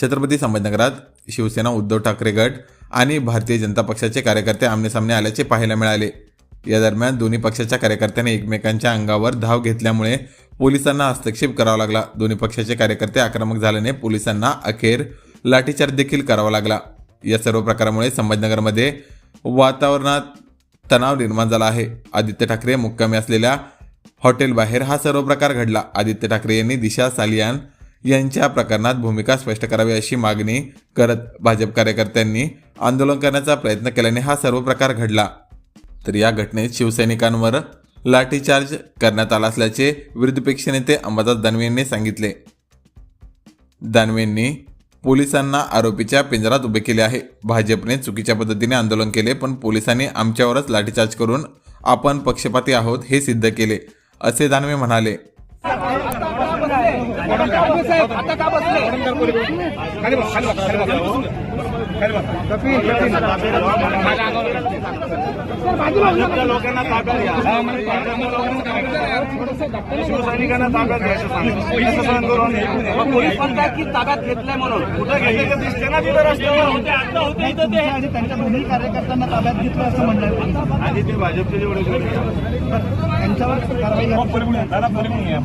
छत्रपती संभाजीनगरात शिवसेना उद्धव ठाकरे गट आणि भारतीय जनता पक्षाचे कार्यकर्ते आमनेसामने आल्याचे पाहायला मिळाले. या दरम्यान दोन्ही पक्षाच्या कार्यकर्त्यांनी एकमेकांच्या अंगावर धाव घेतल्यामुळे पोलिसांना हस्तक्षेप करावा लागला. दोन्ही पक्षाचे कार्यकर्ते आक्रमक झाल्याने पोलिसांना अखेर लाठीचार्ज देखील करावा लागला. या सर्व प्रकारामुळे संभाजीनगरमध्ये वातावरणात तणाव निर्माण झाला आहे. आदित्य ठाकरे मुक्कामी असलेल्या हॉटेलबाहेर हा सर्व प्रकार घडला. आदित्य ठाकरे यांनी दिशा सालियान यांच्या प्रकरणात भूमिका स्पष्ट करावी अशी मागणी करत भाजप कार्यकर्त्यांनी आंदोलन करण्याचा प्रयत्न केल्याने हा सर्व प्रकार घडला. तर या घटनेत शिवसैनिकांवर लाठीचार्ज करण्यात आला असल्याचे विरोधी पक्षनेते अंबादास दानवे यांनी सांगितले. दानवेंनी पोलिसांना आरोपीच्या पिंजरात उभे केले आहे. भाजपने चुकीच्या पद्धतीने आंदोलन केले पण पोलिसांनी आमच्यावरच लाठीचार्ज करून आपण पक्षपाती आहोत हे सिद्ध केले असे दानवे म्हणाले. आता का बसले? भाजपच्या लोकांना ताब्यात घ्या. शिवसैनिकांना ताब्यात घ्यायचं सांगितलं पोलीस म्हणतात की ताब्यात घेतलंय म्हणून. कुठं ते दिसते ना तिथं रस्त्यावर. आणि त्यांच्या दोन्ही कार्यकर्त्यांना ताब्यात घेतलं असं म्हणलं आधी ते भाजपचे जेवढे त्यांच्यावर कारवाई. दादा घ्या.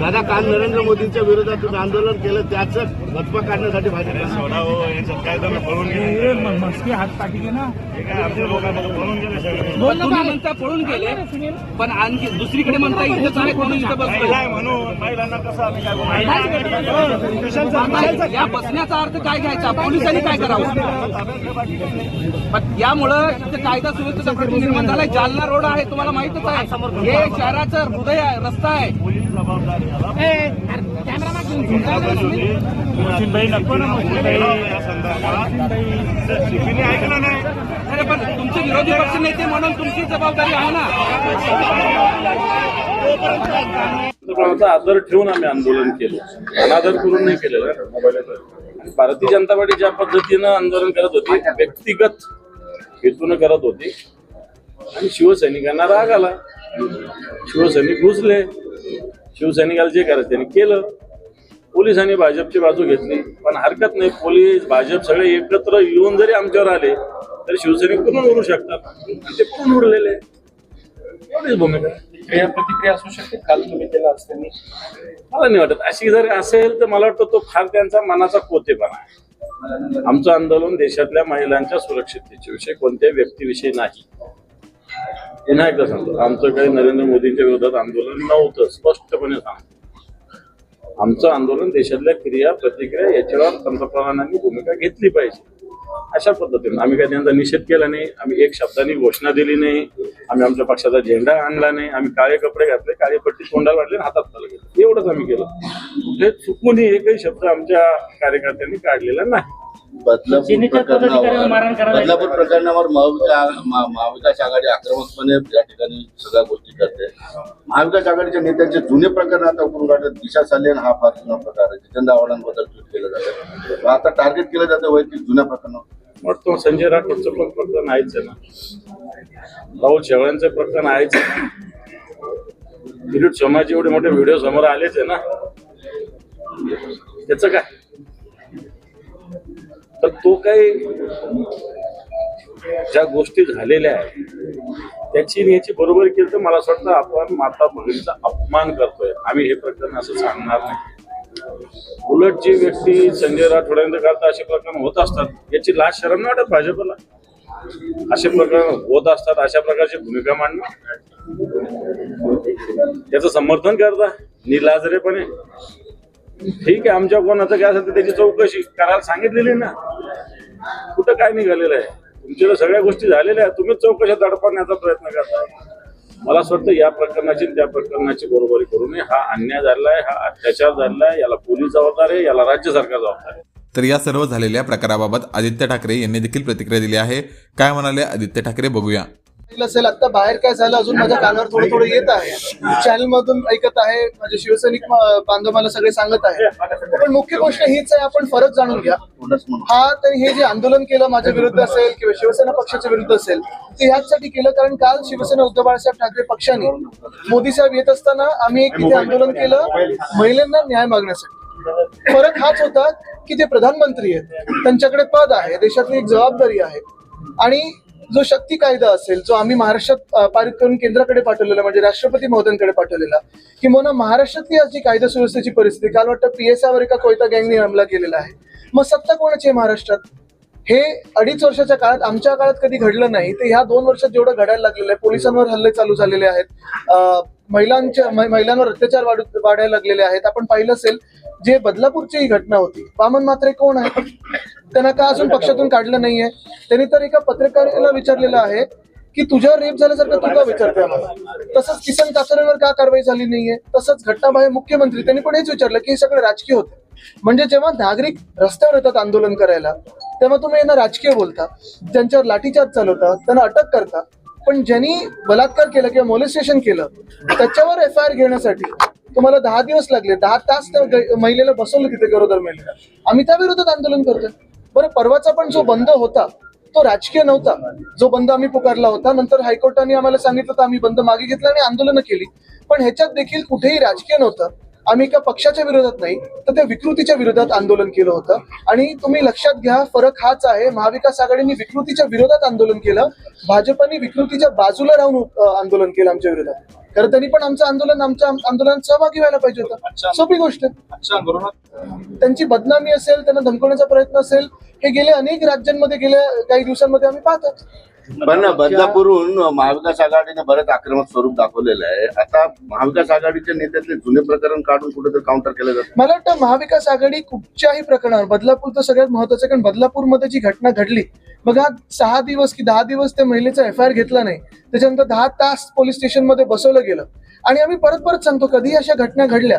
दादा काल नरेंद्र मोदींच्या विरोधात तुम्ही आंदोलन केलं त्याचं घटपा काढण्यासाठी भाजप सोडा हो याच्यात काय तुम्ही पळून गेले. मस्की हात पाठी ना. हे काय आमच्या लोकांना पळून गेले सगळे. पण तुम्ही म्हणता पळून गेले पण आणखी दुसरीकडे म्हणता इथं महिला बसलोय आहे म्हणून महिलांना कसं आम्ही काय या बसण्याचा अर्थ काय घ्यायचा? पोलिसांनी काय करावं? पण यामुळं इथं कायदा सुव्यवस्थेचा प्रश्न निर्माण झालाय. जालना रोड आहे तुम्हाला माहितच आहे. हे शहराचं हृदय आहे रस्ता आहे. जबाबदार याला. मुलगीबाई नको ना मुलगीबाई या संदर्भात शिपीने ऐकलं नाही अरे पण तुमचे विरोधी पक्ष नेते म्हणून तुमची जबाबदारी आहे ना? आदर ठेवून आम्ही आंदोलन केलं. अनादर करून नाही केलेलं. आणि भारतीय जनता पार्टी ज्या पद्धतीनं आंदोलन करत होती व्यक्तिगत हेतून करत होती आणि शिवसैनिकांना राग आला. शिवसैनिक घुसले. शिवसैनिकाला जे करायचं त्यांनी केलं. पोलिसांनी भाजपची बाजू घेतली. पण हरकत नाही पोलीस भाजप सगळे एकत्र येऊन जरी आमच्यावर आले तरी शिवसैनिक पूर्ण उडू शकतात. ते पूर्ण उडलेले. एवढीच भूमिका. प्रतिक्रिया असू शकते. काल तुम्ही केला असताना मला नाही वाटत. अशी जर असेल तर मला वाटतं तो फार त्यांचा मनाचा कोतेपणा आहे. आमचं आंदोलन देशातल्या महिलांच्या सुरक्षिततेच्या विषयी कोणत्याही व्यक्तीविषयी नाही. पुन्हा एकदा सांगतो? आमचं काही नरेंद्र मोदींच्या विरोधात आंदोलन नव्हतं स्पष्टपणे सांगतो. आमचं आंदोलन देशातल्या क्रिया प्रतिक्रिया याच्यावर पंतप्रधानांनी भूमिका घेतली पाहिजे. अशा पद्धतीने आम्ही काही त्यांचा निषेध केला नाही आम्ही एक शब्दाने घोषणा दिली नाही आम्ही आमच्या पक्षाचा झेंडा आणला नाही आम्ही काळे कपडे घातले काळे पट्टी तोंडाला वाढले आणि हातात चालू गेलं. एवढंच आम्ही केलं. कुठे चुकूनही एकही शब्द आमच्या कार्यकर्त्यांनी काढलेला नाही. बदलापूर प्रकरणावर महाविकास आघाडी आक्रमकपणे या ठिकाणी सगळ्या गोष्टी करते. महाविकास आघाडीच्या नेत्यांचे जुने प्रकरण आता उकरून काढतात दिशा सालेन हा फार जुना प्रकार आहे. जितेंद्र आव्हाडांबद्दल ट्विट केलं जातं. आता टार्गेट केलं जातं वैयक्तिक जुन्या प्रकरणावर. वाटतो संजय राठोडचं पण प्रकरण आहेच आहे ना. राहुल शेवाळ्यांचं प्रकरण आहेच किरीट सोमाचे एवढे मोठे व्हिडिओ समोर आलेच आहे ना. त्याचं काय? तर तो काही ज्या गोष्टी झालेल्या आहेत त्याची याची बरोबर केली तर मला असं वाटतं आपण माता भगिनीचा अपमान करतोय. आम्ही हे प्रकरण असं सांगणार नाही. उलट जी व्यक्ती संजय राठोड्यांचं करता असे प्रकरण होत असतात याची लाज शरम नाही वाटत भाजपला? असे प्रकरण होत असतात अशा प्रकारची भूमिका मांडणं? त्याचं समर्थन करता निलाजरेपणे. ठीक आहे आमच्या कोणाचं काय असेल तर त्याची चौकशी करायला सांगितलेली ना. कुठं काय निघालेलं आहे? तुमच्या सगळ्या गोष्टी झालेल्या आहेत. तुम्हीच चौकशा दडपण्याचा प्रयत्न करताय. मला असं वाटतं या प्रकरणाची त्या प्रकरणाची बरोबरी करू नये. हा अन्याय झालेला आहे हा अत्याचार झालेला आहे. याला पोलीस जबाबदार आहे याला राज्य सरकार जबाबदार आहे. तर या सर्व झालेल्या प्रकाराबाबत आदित्य ठाकरे यांनी देखील प्रतिक्रिया दिली आहे. काय म्हणाले आदित्य ठाकरे बघूया. असेल आता बाहेर काय झालं अजून माझ्या कानावर थोडं थोडं येत आहे. चॅनल मधून ऐकत आहे माझे शिवसैनिक म- बांधव मला सगळे सांगत आहे पण मुख्य गोष्ट हीच आहे आपण फरक जाणून घ्या. हा तर हे जे आंदोलन केलं माझ्या विरुद्ध असेल किंवा शिवसेना पक्षाच्या विरुद्ध असेल ते ह्याचसाठी केलं कारण काल शिवसेना उद्धव बाळासाहेब ठाकरे पक्षाने मोदी साहेब येत असताना आम्ही एक तिथे आंदोलन केलं महिलांना न्याय मागण्यासाठी. फरक हाच होता की ते प्रधानमंत्री आहेत त्यांच्याकडे पद आहे देशातली एक जबाबदारी आहे. आणि जो शक्ती कायदा असेल जो आम्ही महाराष्ट्रात पारित करून केंद्राकडे पाठवलेला म्हणजे राष्ट्रपती महोदयांकडे पाठवलेला किंवा महाराष्ट्रातली आज जी कायदा सुव्यवस्थेची परिस्थिती काल वाटतं पीएसआयवर एका कोयता गँगने हमला केलेला आहे. मग सत्ता कोणाची आहे महाराष्ट्रात? हे अडीच वर्षाच्या काळात आमच्या काळात कधी घडलं नाही ते ह्या दोन वर्षात जेवढं घडायला लागलेलं आहे पोलिसांवर हल्ले चालू झालेले आहेत महिलांच्या महिलांवर अत्याचार वाढ वाढायला लागलेले आहेत. आपण पाहिलं असेल जे बदलापूरची ही घटना होती वामन मात्रे कोण आहे त्यांना का अजून पक्षातून काढलं नाहीये? त्यांनी तर एका पत्रकाराला विचारलेलं आहे की तुझ्यावर रेप झाल्यासारखं तू का विचारतोय आम्हाला? तसंच किसन कासरेवर का कारवाई झाली नाहीये? तसंच घटनाबाह्य मुख्यमंत्री त्यांनी पण हेच विचारलं की हे सगळं राजकीय होतं. म्हणजे जेव्हा नागरिक रस्त्यावर येतात आंदोलन करायला तेव्हा तुम्ही यांना राजकीय बोलता ज्यांच्यावर लाठीचार्ज चालवता त्यांना अटक करता पण ज्यांनी बलात्कार केला किंवा मोलेस्टेशन केलं त्याच्यावर एफ आय आर घेण्यासाठी तुम्हाला दहा दिवस लागले दहा तास त्या महिलेला बसवलं तिथे गरोदर महिलेला. आम्ही त्या विरोधात आंदोलन करतोय. बरं परवाचा पण जो बंद होता तो राजकीय नव्हता. जो बंद आम्ही पुकारला होता नंतर हायकोर्टाने आम्हाला सांगितलं तर आम्ही बंद मागे घेतला आणि आंदोलनं केली. पण ह्याच्यात देखील कुठेही राजकीय नव्हतं. आम्ही एका पक्षाच्या विरोधात नाही तर त्या विकृतीच्या विरोधात आंदोलन केलं होतं. आणि तुम्ही लक्षात घ्या फरक हाच आहे महाविकास आघाडीने विकृतीच्या विरोधात आंदोलन केलं भाजपने विकृतीच्या बाजूला राहून आंदोलन केलं आमच्या विरोधात. खरं त्यांनी पण आमचं आंदोलन आमच्या आंदोलनात सहभागी व्हायला पाहिजे होतं. सोपी गोष्ट. त्यांची बदनामी असेल त्यांना धमकवण्याचा प्रयत्न असेल हे गेले अनेक राज्यांमध्ये गेल्या काही दिवसांमध्ये आम्ही पाहतो पण बदलापूरहून महाविकास आघाडीने बरंच आक्रमक स्वरूप दाखवलेलं आहे. आता महाविकास आघाडीच्या नेत्यातले जुने प्रकरण काढून कुठेतरी काउंटर केलं जातं. मला वाटतं महाविकास आघाडी कुठच्याही प्रकरणावर बदलापूर तर सगळ्यात महत्वाचं कारण बदलापूरमध्ये जी घटना घडली बघा सहा दिवस की दहा दिवस त्या महिलेचा एफ आय आर घेतला नाही त्याच्यानंतर दहा तास पोलीस स्टेशनमध्ये बसवलं गेलं. आणि आम्ही परत परत सांगतो कधी अशा घटना घडल्या?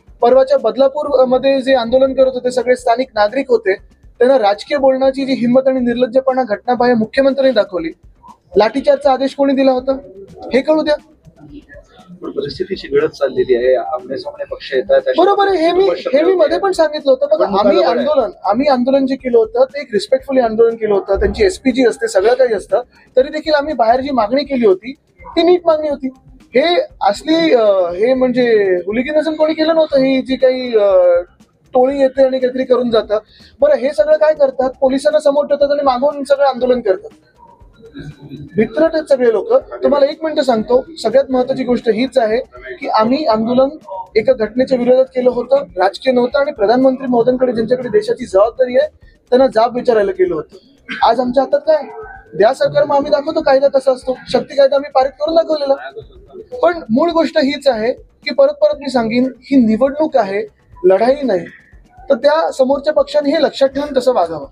परवाच्या बदलापूरमध्ये जे आंदोलन करत होते सगळे स्थानिक नागरिक होते त्यांना राजकीय बोलण्याची जी हिंमत आणि निर्लज्जपणा घटनाबाह्य मुख्यमंत्र्यांनी दाखवली. लाठीचार्जचा आदेश कोणी दिला होता? हे कळू द्या. परिस्थिती चिघळत चाललेली आहे. आमने पक्ष बरोबर आहे. हे मी हे मी मध्ये पण सांगितलं होतं. बघा आम्ही आंदोलन आम्ही आंदोलन जे केलं होतं ते एक रिस्पेक्टफुली आंदोलन केलं होतं. त्यांची एसपी जी असते सगळं काही असतं. तरी देखील आम्ही बाहेर जी मागणी केली होती ती नीट मागणी होती. हे असली हे म्हणजे हुलिगिनिझम कोणी केलं नव्हतं? ही जी काही अं, टोळी येते आणि काहीतरी करून जातं. बरं हे सगळं काय करतात? पोलिसांना समोर ठेवतात आणि मागून सगळं आंदोलन करतात. भित्रट सगळे लोक. तुम्हाला एक मिनिट सांगतो. सगळ्यात महत्वाची गोष्ट हीच आहे की आम्ही आंदोलन एका घटनेच्या विरोधात केलं होतं राजकीय नव्हतं आणि प्रधानमंत्री महोदयांकडे ज्यांच्याकडे देशाची जबाबदारी आहे त्यांना जाब विचारायला केलं होतं. आज आमच्या हातात काय? द्या सरकार मग आम्ही दाखवतो. कायदा कसा असतो? शक्ती कायदा आम्ही पारित करून दाखवलेला. पण मूळ गोष्ट हीच आहे की परत परत मी सांगेन ही निवडणूक आहे लढाई नाही. तर त्या समोरच्या पक्षाने हे लक्षात ठेवून तसं वागावं.